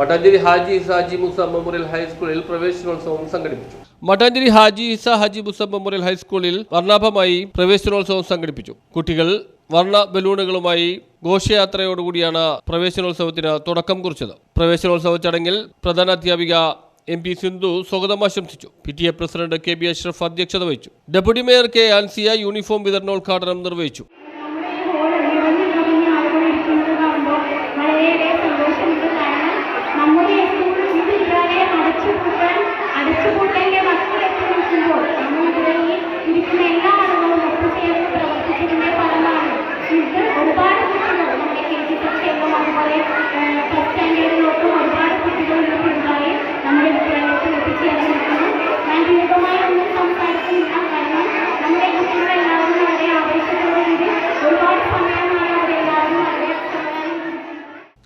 Mattancherry Haji Isa Haji Musa memorial ഹൈസ്കൂളിൽ പ്രവേശനോത്സവം സംഘടിപ്പിച്ചു. മട്ടാഞ്ചേരി ഹാജി ഇസ ഹാജി മുസ മെമ്മോറിയൽ ഹൈസ്കൂളിൽ വർണാഭമായി പ്രവേശനോത്സവം സംഘടിപ്പിച്ചു. കുട്ടികൾ വർണ ബലൂണുകളുമായി ഘോഷയാത്രയോടുകൂടിയാണ് പ്രവേശനോത്സവത്തിന് തുടക്കം കുറിച്ചത്. പ്രവേശനോത്സവ ചടങ്ങിൽ പ്രധാന അധ്യാപിക എം പി സിന്ധു സ്വാഗതം ആശംസിച്ചു. P T A president K B Ashraf അധ്യക്ഷത വഹിച്ചു. Deputy mayor K Ansiya uniform വിതരണോദ്ഘാടനം നിർവഹിച്ചു.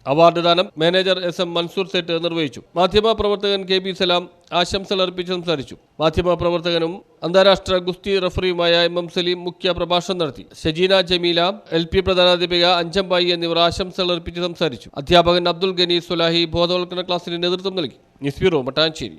അവാർഡ് ദാനം manager S M Mansoor Sait നിർവഹിച്ചു. മാധ്യമ പ്രവർത്തകൻ കെ ബി സലാം ആശംസകൾ അർപ്പിച്ച് സംസാരിച്ചു. മാധ്യമ പ്രവർത്തകനും അന്താരാഷ്ട്ര ഗുസ്തി റഫറിയുമായ എം എം സലീം മുഖ്യ പ്രഭാഷണം നടത്തി. ഷജീന ജമീല എൽ പി പ്രധാനാധ്യാപിക അഞ്ചംബായി എന്നിവർ ആശംസകൾ അർപ്പിച്ച് സംസാരിച്ചു. അധ്യാപകൻ അബ്ദുൽ ഗനി സുലാഹി ബോധവൽക്കരണ ക്ലാസിന് നേതൃത്വം നൽകി. News bureau Mattancherry.